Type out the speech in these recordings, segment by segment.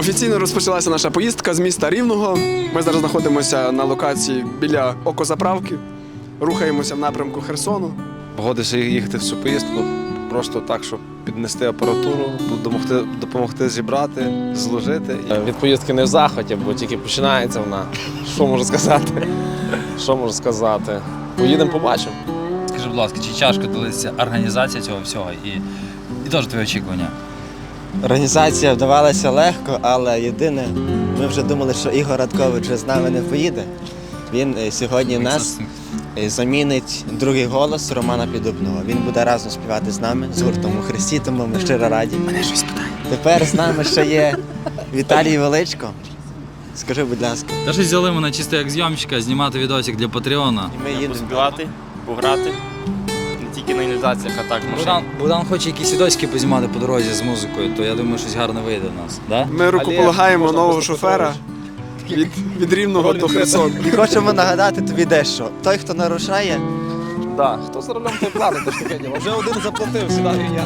Офіційно розпочалася наша поїздка з міста Рівного. Ми зараз знаходимося на локації біля окозаправки. Рухаємося в напрямку Херсону. Погодився їхати в цю поїздку просто так, щоб піднести апаратуру, допомогти, допомогти зібрати, зложити. Від поїздки не в захваті, бо тільки починається вона. Що можу сказати? Що можу сказати? Поїдемо, побачимо. Скажи, будь ласка, чи тяжко далася організація цього всього і, і теж твої очікування? Організація вдавалася легко, але єдине, ми вже думали, що Ігор Радкович вже з нами не поїде. Він е, сьогодні нас е, замінить другий голос Романа Підубного. Він буде разом співати з нами з гуртом у Христі, тому ми щиро раді. Мене щось питає. Тепер з нами ще є Віталій Величко. Скажи, будь ласка, Та щось взяли мене чисто як зйомщика, знімати відосик для Патреона. і ми їдемо. поспівати, пограти. Інвентаціях, а так Богдан, Богдан хоче якісь відосики познімати по дорозі з музикою, то я думаю, щось гарне вийде в нас. Да? Ми рукополагаємо нового шофера від, від Рівного до Херсону. І хочемо нагадати тобі дещо. Той, хто нарушає, Да. Хто за рулем, той платить, то ж таке діло. Вже один заплатив, сідаю я.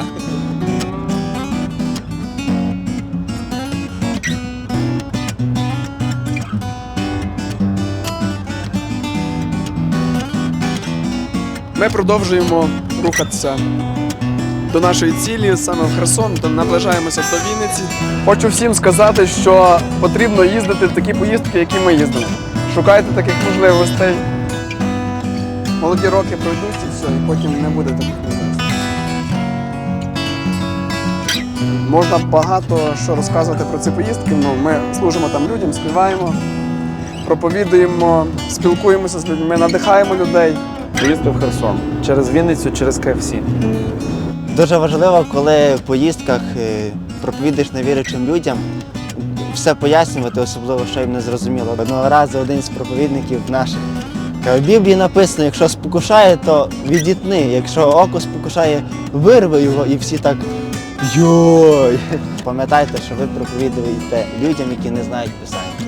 Ми продовжуємо рухатися до нашої цілі, саме в Херсон, то наближаємося до Вінниці. Хочу всім сказати, що потрібно їздити в такі поїздки, які ми їздимо. Шукайте таких можливостей. Молоді роки пройдуть і все, і потім не буде таких можливостей. Можна багато що розказувати про ці поїздки. Ну, ми служимо там людям, співаємо, проповідуємо, спілкуємося з людьми, надихаємо людей. Поїздив в Херсон через Вінницю, через КФС. Дуже важливо, коли в поїздках е, проповідуєш невіручим людям, все пояснювати, особливо, що їм не зрозуміло. Одного разу один з проповідників наших в Біблії написано, якщо спокушає, то відітни, якщо око спокушає, вирви його і всі так йой. Пам'ятайте, що ви проповідуєте людям, які не знають писання.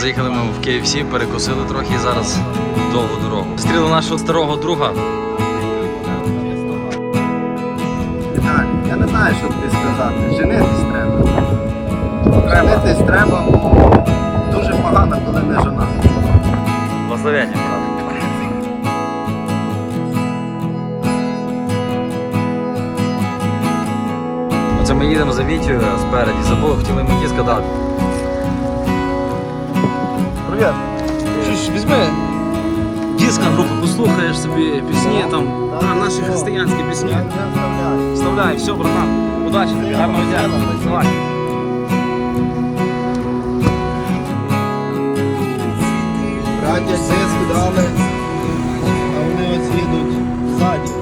Заїхали ми в KFC, перекусили трохи і зараз довгу дорогу. Стріли нашого старого друга. Віталій, я не знаю, що тобі сказати. Женитись треба. Женитись треба. Дуже погано, коли не жона. Благословення, брат. Оце ми їдемо за Вітю спереді, забули, хотіли мені сказати. Привіт. Щось візьми диск на групу, послухаєш собі пісні там, а, наші християнські пісні. Вставляй, все, братан. Удачі тобі, гарного дня. Давай. Браття диск дали, а вони ось їдуть ззаді.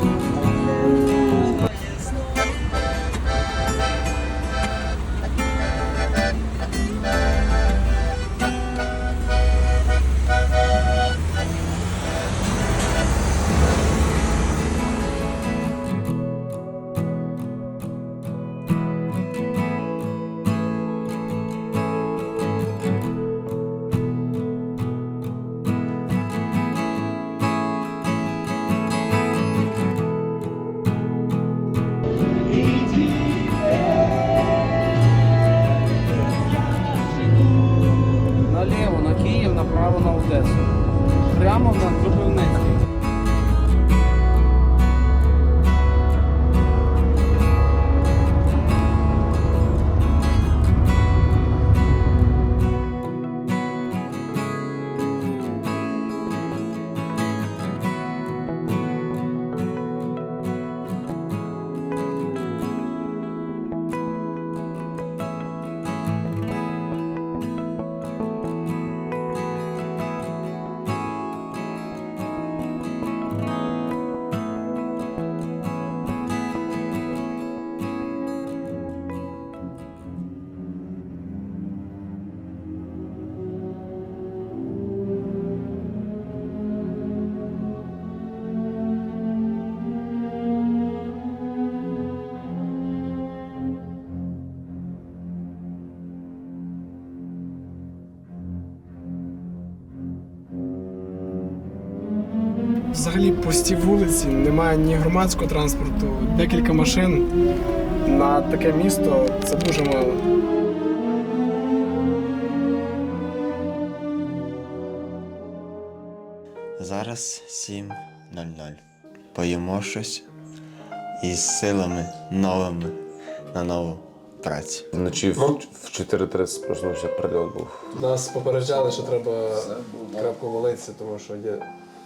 Взагалі пусті вулиці, немає ні громадського транспорту, декілька машин. На таке місто це дуже мало. Зараз 7.00. Поїмо щось із силами новими на нову працю. Вночі в, в 4.30 проснувся прильот був. Нас попереджали, що треба крапку молитися, тому що є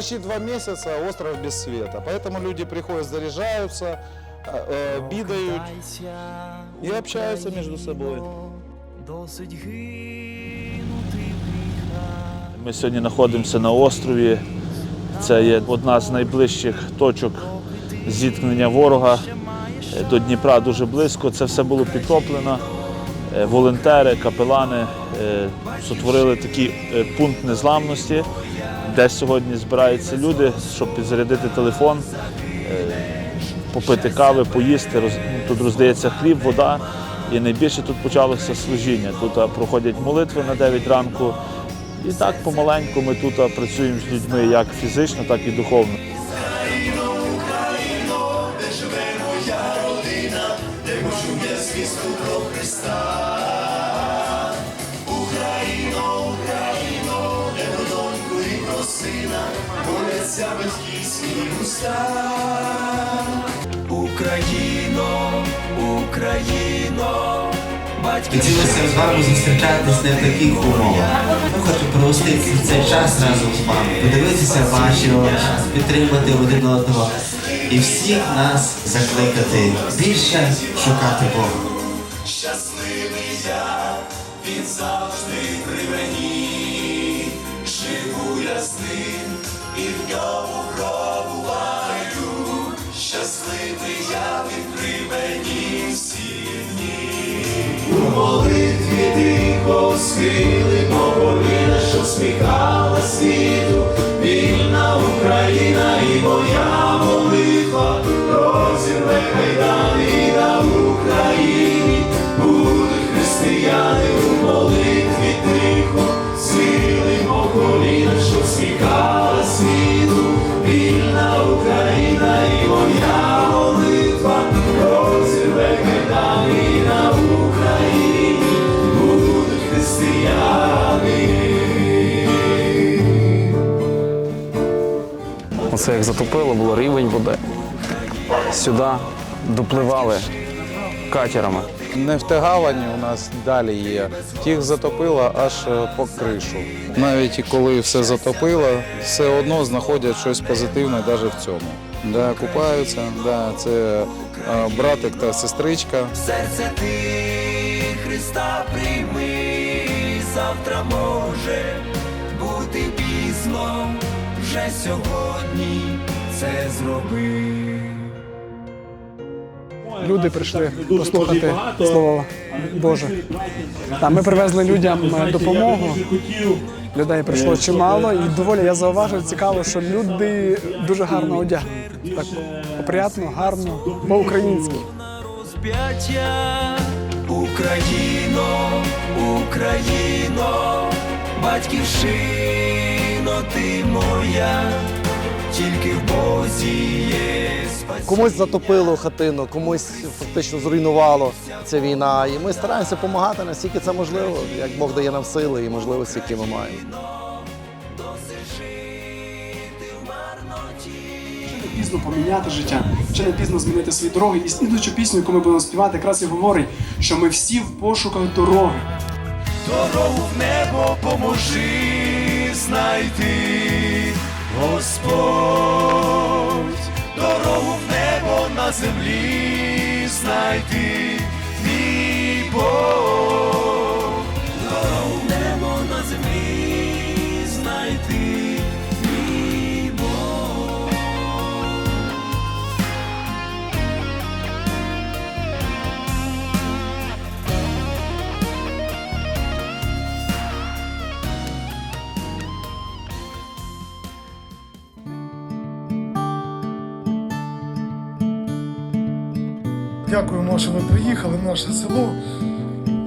Почти два месяца остров без света, поэтому люди приходят, заряжаются, э, э, бидают и общаются между собой. Ми сьогодні знаходимося на острові. Це є одна з найближчих точок зіткнення ворога Е, до Дніпра дуже близько. Це все було підтоплено. Е, Волонтери, капелани е, сотворили такий е, пункт незламності, де сьогодні збираються люди, щоб підзарядити телефон, е, попити кави, поїсти. Тут роздається хліб, вода. І найбільше тут почалося служіння. Тут проходять молитви на 9 ранку. І так помаленьку ми тут працюємо з людьми як фізично, так і духовно. Хотілося з вами зустрічатись не в таких умовах. Хочу провести цей час разом з вами, подивитися ваші очі, підтримати один одного і всіх нас закликати більше шукати Бога. see. Оце як затопило, було рівень води. Сюди допливали катерами. Не в Тегавані у нас далі є. Тих затопило аж е, по кришу. Навіть і коли все затопило, все одно знаходять щось позитивне навіть в цьому. Да, купаються, да, це е, братик та сестричка. серце ти Христа прийми, завтра може бути пізно, вже сьогодні це зроби. Люди прийшли послухати слово Боже. Та ми привезли людям е, допомогу. Людей прийшло чимало, і доволі я зауважив цікаво, що люди дуже гарно одягнені. Так опрятно, гарно, по-українськи. Розп'яття Україно, Україно, ти моя, тільки в Бозі є спасіння. Комусь затопило хатину, комусь фактично зруйнувало ця війна. І ми стараємося допомагати наскільки це можливо, як Бог дає нам сили і можливості, які ми маємо. пізно поміняти життя, ще не пізно змінити свої дороги. І слідуючу пісню, яку ми будемо співати, якраз і говорить, що ми всі в пошуках дороги. дорогу в небо поможи знайти, Господь, дорогу в небо на землі знайти мій Бог. Дякуємо, що ви приїхали в наше село.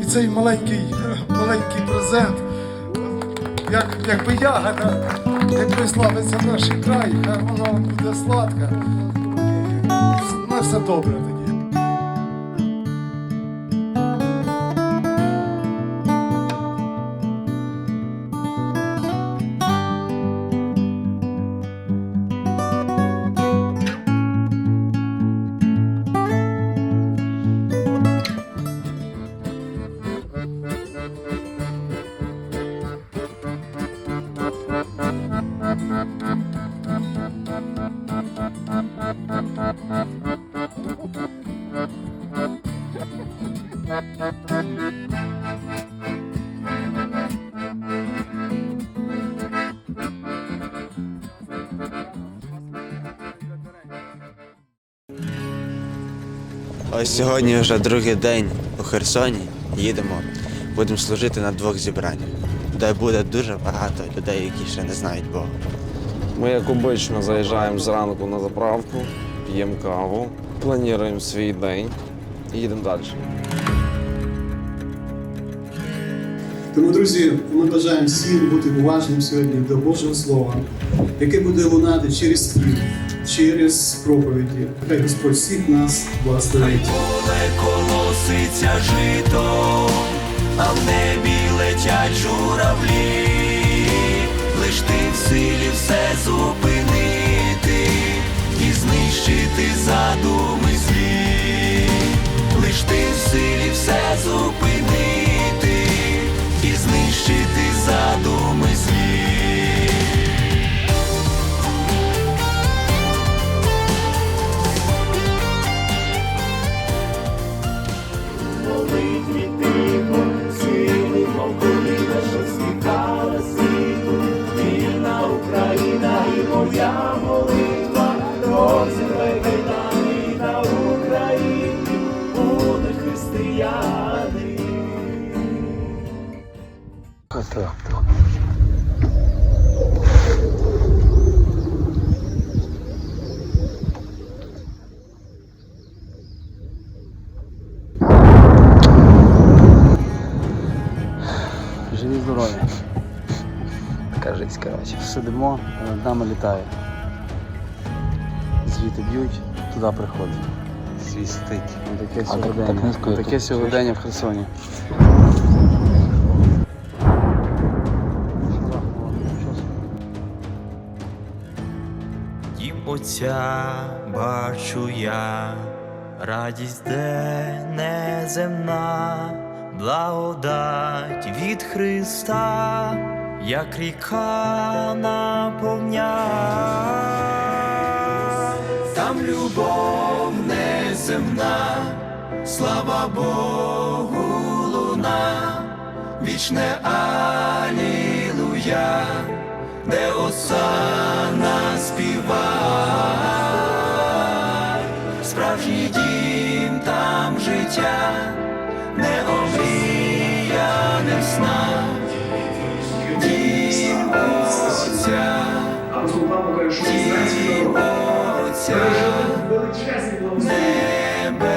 І цей маленький, маленький презент. Як, якби ягода, якби славиться наш край, хай вона буде сладка. На все добре Ось сьогодні вже другий день у Херсоні. Їдемо, будемо служити на двох зібраннях, де буде дуже багато людей, які ще не знають Бога. Ми, як обично, заїжджаємо зранку на заправку, п'ємо каву, плануємо свій день і їдемо далі. Тому, друзі, ми бажаємо всім бути уважним сьогодні до Божого Слова, яке буде лунати через спів, через проповіді. Хай Господь всіх нас благословить. Поле колоситься жито, а в небі летять журавлі, лиш ти в силі все зупинити і знищити задуми злі, лиш ти в силі все зупинити знищити задуми Живі здорові. Така життя, коротше. Сидимо, а над нами літає. Звідти б'ють, туди приходить. Свістить. Таке сьогодення. Таке сьогодення в Херсоні. Отця бачу я, радість де неземна, благодать від Христа, як ріка наповня. Там любов неземна, слава Богу луна, вічне Алілуя, де осана співа, справжній дім там життя, не омріяним сна, дім Отця, дім Отця, небеса.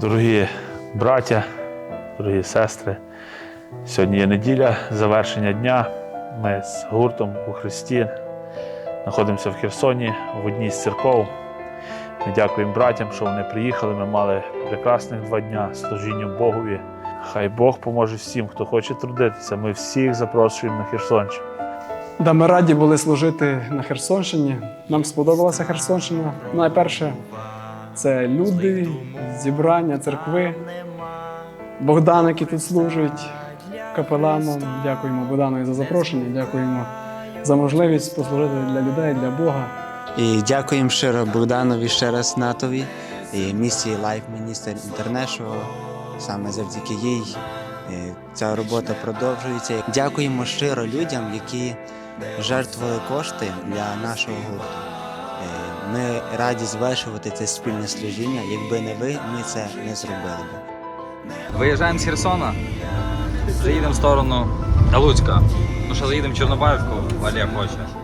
Дорогі браття, дорогі сестри, сьогодні є неділя, завершення дня. Ми з гуртом у Христі знаходимося в Херсоні в одній з церков. Ми дякуємо братям, що вони приїхали. Ми мали прекрасних два дня служінню Богові. Хай Бог поможе всім, хто хоче трудитися. Ми всіх запрошуємо на Херсонщину. Да, ми раді були служити на Херсонщині. Нам сподобалася Херсонщина. Найперше, це люди, зібрання, церкви. Богдан, який тут служить, капеланом, дякуємо Богданові за запрошення, дякуємо за можливість послужити для людей, для Бога. І дякуємо щиро Богданові ще раз Натові і місії Life Minister International. Саме завдяки їй е, ця робота продовжується. Дякуємо щиро людям, які жертвували кошти для нашого гурту. Е, Ми раді звершувати це спільне служіння. Якби не ви, ми це не зробили би. Виїжджаємо з Херсона, вже їдемо в сторону Луцька. Ну що заїдемо в Чорнобаївку, Валія хоче.